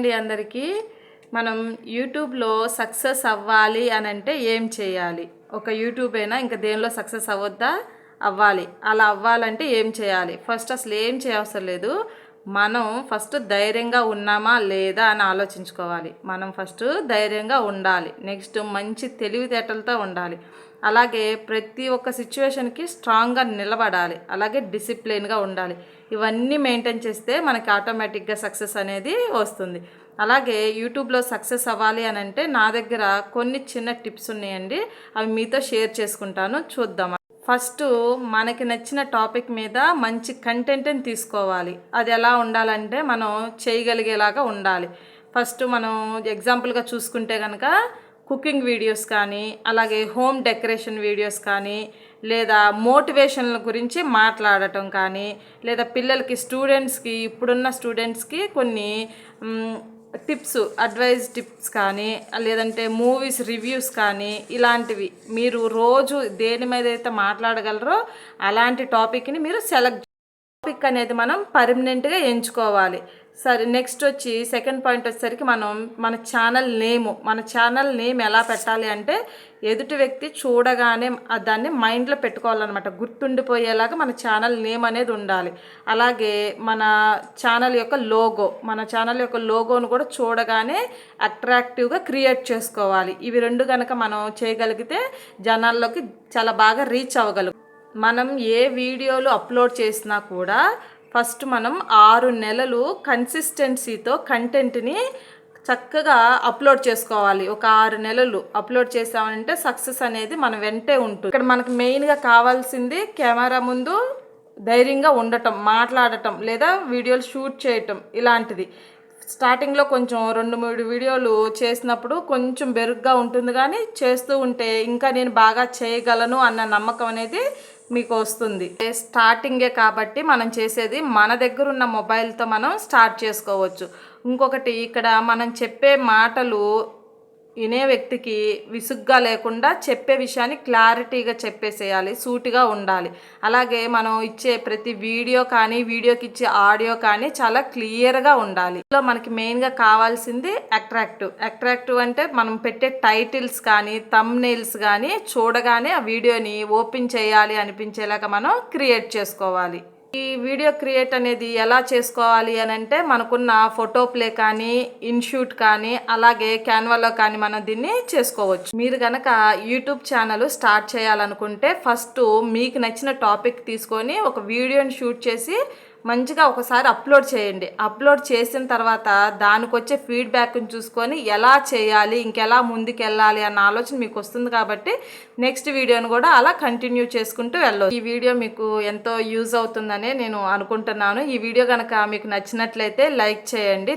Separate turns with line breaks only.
అండి అందరికీ. మనం యూట్యూబ్లో సక్సెస్ అవ్వాలి అని అంటే ఏం చేయాలి? ఒక యూట్యూబ్ అయినా ఇంకా దేనిలో సక్సెస్ అవ్వద్దా? అవ్వాలి. అలా అవ్వాలంటే ఏం చేయాలి? ఫస్ట్ అసలు ఏం చేయవసరం లేదు. మనం ఫస్ట్ ధైర్యంగా ఉన్నామా లేదా అని ఆలోచించుకోవాలి. మనం ఫస్ట్ ధైర్యంగా ఉండాలి. నెక్స్ట్ మంచి తెలివితేటలతో ఉండాలి. అలాగే ప్రతి ఒక్క సిచ్యువేషన్కి స్ట్రాంగ్గా నిలబడాలి. అలాగే డిసిప్లిన్గా ఉండాలి. ఇవన్నీ మెయింటైన్ చేస్తే మనకి ఆటోమేటిక్గా సక్సెస్ అనేది వస్తుంది. అలాగే యూట్యూబ్లో సక్సెస్ అవ్వాలి అని అంటే నా దగ్గర కొన్ని చిన్న టిప్స్ ఉన్నాయండి. అవి మీతో షేర్ చేసుకుంటాను. చూద్దాం ఫస్ట్ మనకి నచ్చిన టాపిక్ మీద మంచి కంటెంట్ని తీసుకోవాలి. అది ఎలా ఉండాలంటే మనం చేయగలిగేలాగా ఉండాలి. ఫస్ట్ మనం ఎగ్జాంపుల్గా చూసుకుంటే కనుక కుకింగ్ వీడియోస్ కానీ అలాగే హోమ్ డెకరేషన్ వీడియోస్ కానీ లేదా మోటివేషన్ల గురించి మాట్లాడటం కానీ లేదా పిల్లలకి స్టూడెంట్స్కి ఇప్పుడున్న స్టూడెంట్స్కి కొన్ని టిప్స్ అడ్వైజ్ టిప్స్ కానీ లేదంటే మూవీస్ రివ్యూస్ కానీ ఇలాంటివి మీరు రోజు దేని మీద అయితే మాట్లాడగలరో అలాంటి టాపిక్ని మీరు సెలెక్ట్ టాపిక్ అనేది మనం పర్మనెంట్గా ఎంచుకోవాలి. సరే నెక్స్ట్ వచ్చి సెకండ్ పాయింట్ వచ్చేసరికి మనం మన ఛానల్ నేము మన ఛానల్ నేమ్ ఎలా పెట్టాలి అంటే ఎదుటి వ్యక్తి చూడగానే దాన్ని మైండ్లో పెట్టుకోవాలన్నమాట. గుర్తుండిపోయేలాగా మన ఛానల్ నేమ్ అనేది ఉండాలి. అలాగే మన ఛానల్ యొక్క లోగో మన ఛానల్ యొక్క లోగోను కూడా చూడగానే అట్రాక్టివ్గా క్రియేట్ చేసుకోవాలి. ఇవి రెండు కనుక మనం చేయగలిగితే జనాల్లోకి చాలా బాగా రీచ్ అవ్వగలం మనం ఏ వీడియోలు అప్లోడ్ చేసినా కూడా ఫస్ట్ మనం ఆరు నెలలు కన్సిస్టెన్సీతో కంటెంట్ని చక్కగా అప్లోడ్ చేసుకోవాలి. ఒక ఆరు నెలలు అప్లోడ్ చేసామంటే సక్సెస్ అనేది మన వెంటే ఉంటుంది. ఇక్కడ మనకు మెయిన్గా కావాల్సింది కెమెరా ముందు ధైర్యంగా ఉండటం మాట్లాడటం లేదా వీడియోలు షూట్ చేయటం ఇలాంటిది. స్టార్టింగ్లో కొంచెం రెండు మూడు వీడియోలు చేసినప్పుడు కొంచెం బెరుగ్గా ఉంటుంది కానీ చేస్తూ ఉంటే ఇంకా నేను బాగా చేయగలను అన్న నమ్మకం అనేది మీకు వస్తుంది. స్టార్టింగే కాబట్టి మనం చేసేది మన దగ్గర ఉన్న మొబైల్తో మనం స్టార్ట్ చేసుకోవచ్చు. ఇంకొకటి ఇక్కడ మనం చెప్పే మాటలు వినే వ్యక్తికి విసుగ్గా లేకుండా చెప్పే విషయాన్ని క్లారిటీగా చెప్పేసేయాలి సూటిగా ఉండాలి. అలాగే మనం ఇచ్చే ప్రతి వీడియో కానీ వీడియోకి ఇచ్చే ఆడియో కానీ చాలా క్లియర్గా ఉండాలి. ఇందులో మనకి మెయిన్గా కావాల్సింది అట్రాక్టివ్. అట్రాక్టివ్ అంటే మనం పెట్టే టైటిల్స్ కానీ తమ్నెయిల్స్ కానీ చూడగానే ఆ వీడియోని ఓపెన్ చేయాలి అనిపించేలాగా మనం క్రియేట్ చేసుకోవాలి. ఈ వీడియో క్రియేట్ అనేది ఎలా చేసుకోవాలి అని అంటే మనకున్న ఫోటో ప్లే కానీ ఇన్షూట్ కానీ అలాగే క్యాన్వాలో కానీ మనం దీన్ని చేసుకోవచ్చు. మీరు కనుక యూట్యూబ్ ఛానల్ స్టార్ట్ చేయాలనుకుంటే ఫస్ట్ మీకు నచ్చిన టాపిక్ తీసుకొని ఒక వీడియోని షూట్ చేసి మంచిగా ఒకసారి అప్లోడ్ చేయండి. అప్లోడ్ చేసిన తర్వాత దానికి వచ్చే ఫీడ్బ్యాక్ని చూసుకొని ఎలా చేయాలి ఇంకెలా ముందుకెళ్ళాలి అన్న ఆలోచన మీకు వస్తుంది కాబట్టి నెక్స్ట్ వీడియోని కూడా అలా కంటిన్యూ చేసుకుంటూ వెళ్ళవచ్చు ఈ వీడియో మీకు ఎంతో యూజ్ అవుతుందనే నేను అనుకుంటున్నాను. ఈ వీడియో కనుక మీకు నచ్చినట్లయితే లైక్ చేయండి.